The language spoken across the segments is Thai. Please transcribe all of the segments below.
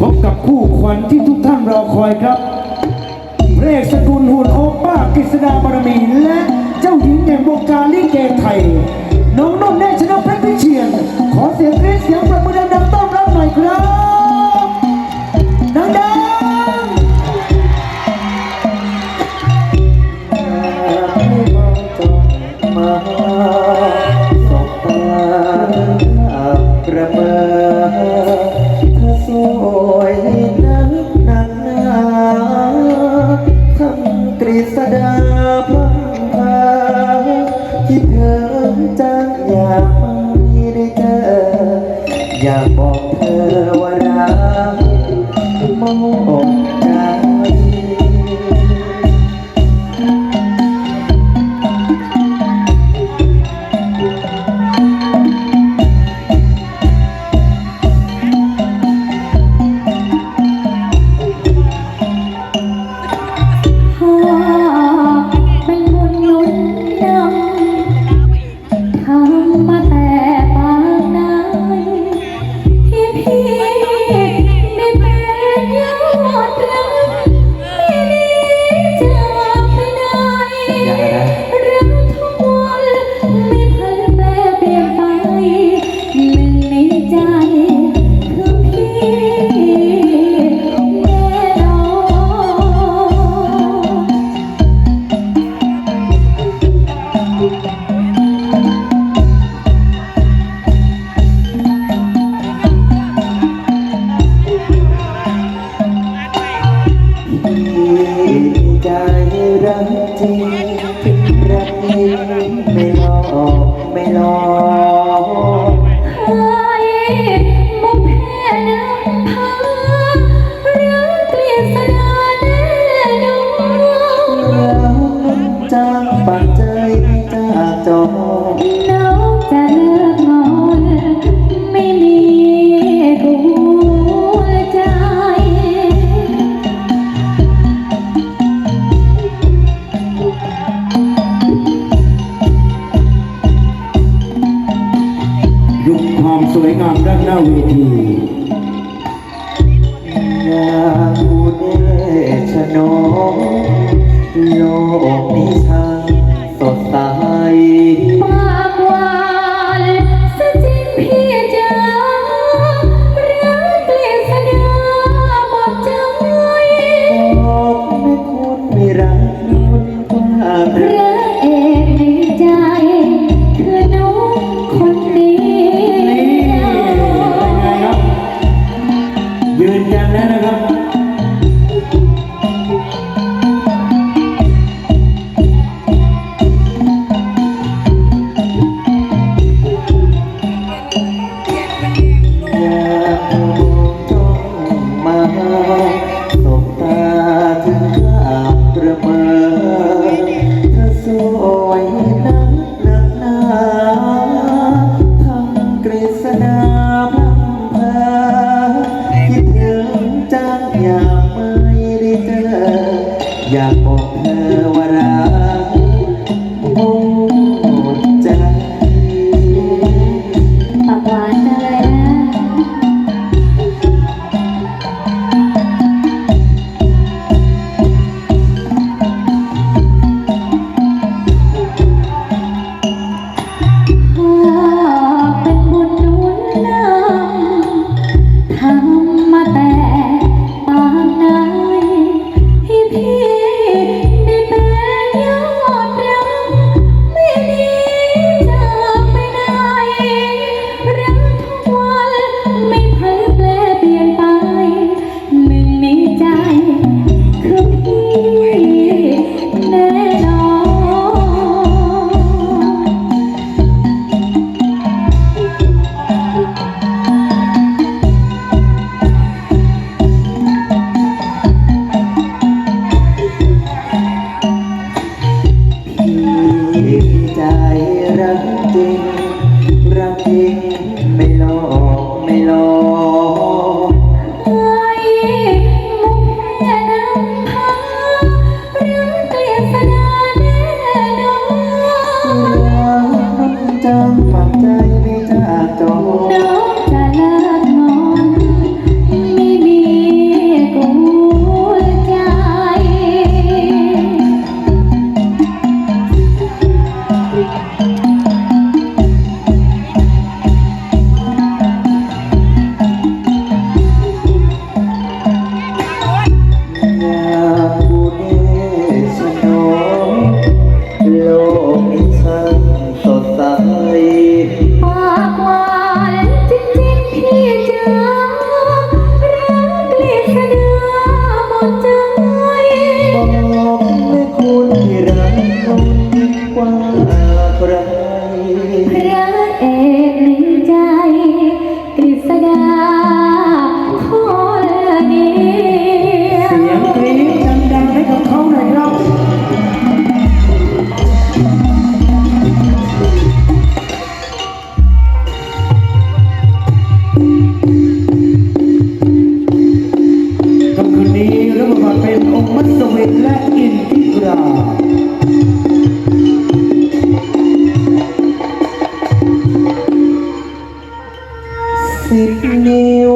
พบกับคู่ขวัญที่ทุกท่านรอคอยครับเพลกสกุลหุ่นโอป้ากฤษดาบารมี และเจ้าหญิงแห่งวงการลิเกไทย น้องนุ่มแน่ชนะเพชรพิเชียน ขอเสียงกรี๊ดเสียงปรบมือดังๆต้อนรับหน่อยครับ อยากบอกนะ Infinite. me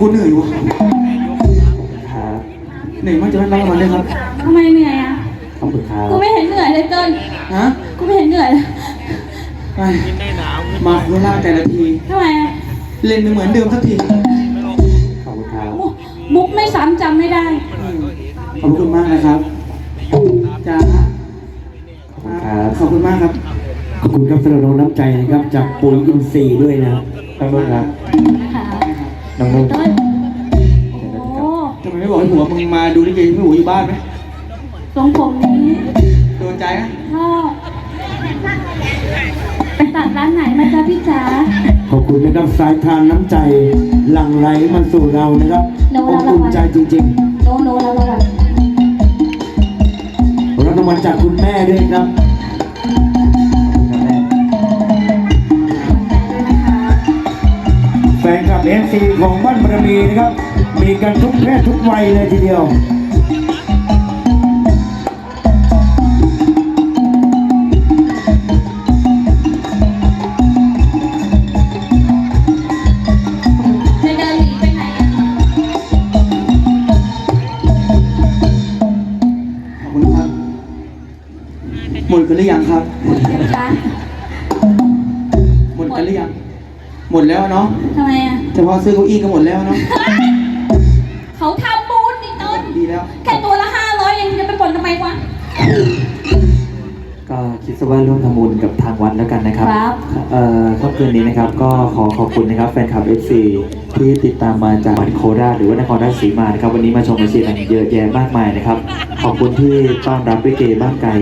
กับมึงกูเหนื่อยวะครับเหนื่อยมากจะไม่รับรางวัลด้วยครับทำไมเหนื่อยอะ ขอบคุณครับกูไม่เห็นเหนื่อยเลยเติ้ลฮะกูไม่เห็นเหนื่อยเลยไปมาโคราชแต่ละที ทำไมอะเล่นไม่เหมือนเดิมสักทีขอบคุณครับมุมุกไม่ซ้ำจำไม่ได้อืมขอบคุณมากนะครับจ้าขอบคุณครับขอบคุณมากครับ ขอบคุณครับสำหรับน้องน้ำใจนะครับ จากปุ๋ยอินทรีย์ด้วยนะต้องรุ่นครับนะคะ น้องนุ่นเติ้ลโอ้ทำไมไม่บอกให้ผัวมึงมาดูลิเกไม่หัวอยู่บ้านไหมทรงผมนี้โดนใจไหมชอบไปตัดร้านไหนมาจ้าพี่จ๋า ขอบคุณนะครับสายทานน้ำใจ หลั่งไหลมาสู่เรานะครับโน้อบรับรางอุ่นวัลใจจริงโนโนแล้วแล้วๆรับรางวัลจากคุณแม่ด้วยครับ ฟนคลับเอฟซีของบ้านบารมีนะครับ มีกันทุกเพศทุกวัยเลยทีเดียวจะเดินหนีไปไหนอะขอบคุณครับ หมดกันหรือยังครับจ๊ะหมดกันหรือยัง หมดแล้วเนาะทำไมอะเฉพาะซื้อเก้าอี้ก็หมดแล้วเนาะ เขาทำบุญนี่ต้น ดีแล้ว แค่ตัวละห้าร้อยยังจะไปบ่นทำไมวะ ก็คิดซะว่าร่วมทำบุญกับทางวัดแล้วกันนะครับ ครับ เอ่อค่ำคืนนี้นะครับก็ขอขอบคุณนะครับแฟนคลับ FC ที่ติดตามมาจากจังหวัดโคราชหรือว่านครราชสีมานะครับ วันนี้มาชมมาเชียร์กันเยอะแยะมากมายนะครับ ขอบคุณที่ต้อนรับวิเกบ้านไก่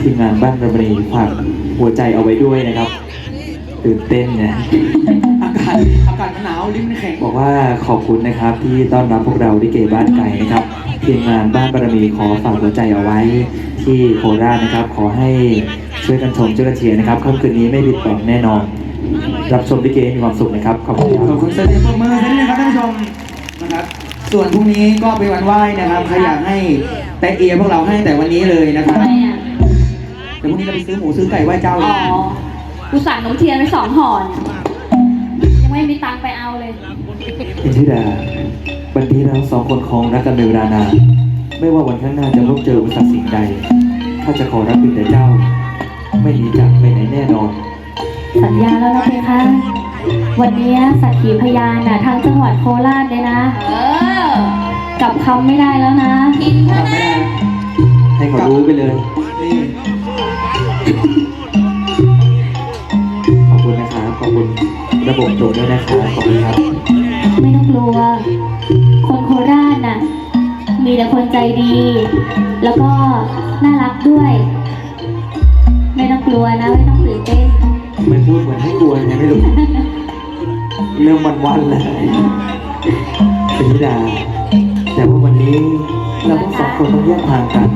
ทีมงานบ้านระมณีฝากหัวใจเอาไว้ด้วยนะครับ ตื่นเต้นนะ อากาศอากาศมันหนาวลิ้นมันแข็ง บอกว่าขอบคุณนะครับที่ต้อนรับพวกเราที่เกบ้านไก่นะครับทีมงานบ้านบารมีขอฝากหัวใจเอาไว้ที่โคราชนะครับ ขอให้ช่วยกันชมช่วยกันเชียร์นะครับค่ำคืนนี้ไม่ผิดหวังแน่นอน รับชมลิเกมีความสุขนะครับขอบคุณคขอรับบคุณเซนต์ปรบมือให้ด้วยนะครับท่านผู้ชมนะครับ ส่วนพรุ่งนี้ก็เป็นวันไหว้นะครับใครอยากให้แต่เอียพวกเราให้แต่วันนี้เลยนะคทำรับไมอะ เดี๋ยวพรุ่งนี้เราไปซื้อหมูซื้อไก่ไหว้เจ้าอ๋อีอ กกูสั่งนมเทียนไปสองห่อเนี่ยยังไม่มีตังค์ไปเอาเลย อินทิดาวันนี้เราสองคนคงรักกันเป็นเวลานานไม่ว่าวันข้างหน้าจะพบเจออุปสรรคสิ่งใดข้าจะขอรับเป็นแต่เจ้า ไม่หนีจากไปไหนแน่นอน สัญญาแล้วนะเพคะ วันนี้สักขีพยานน่ะทางจังหวัดโคราชเลยนะ เออกลับคำไม่ได้แล้วนะ กินกลับไม่ได้ให้เขารู้ไปเลย ระบบตรวจด้วยนะครับขอบคุณครับไม่ต้องกลัว คนโคราชน่ะ มีแต่คนใจดี แล้วก็น่ารักด้วย ไม่ต้องกลัวนะ ไม่ต้องตื่นเต้นไม่พูดเหมือนให้กลัวยังไงไม่รู้ เริ่มวันวันๆเลยเป็นนิดา แต่ว่าวันนี้เราทั้งสองคนต้องแยกทางกัน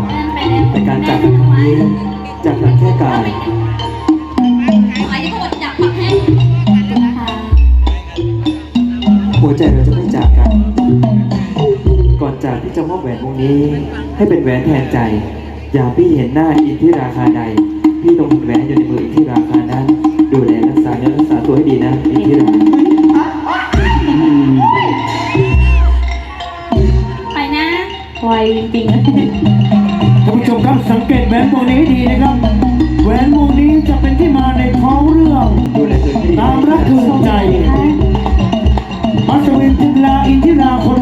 แต่การจากกันครั้งนี้จากกันแค่กายหั หัวใจเราจะไม่จากกัน ก่อนจากที่จะมอบแหวนวงนี้ ให้เป็นแหวนแทนใจ อย่าพี่เห็นหน้าอินที่ราคาใด พี่ต้องมีแหวนอยู่ในมืออินที่ราคานั้น ดูแลรักษาเนื้อรักษาตัวให้ดีนะอินที่ราไปนะไวจริงท่านผู้ชมครับสังเกตแหวนวงนี้ดีนะครับ แหวนวงนี้จะเป็นที่มาในท้องเรื่อง ตามรักคือ You know.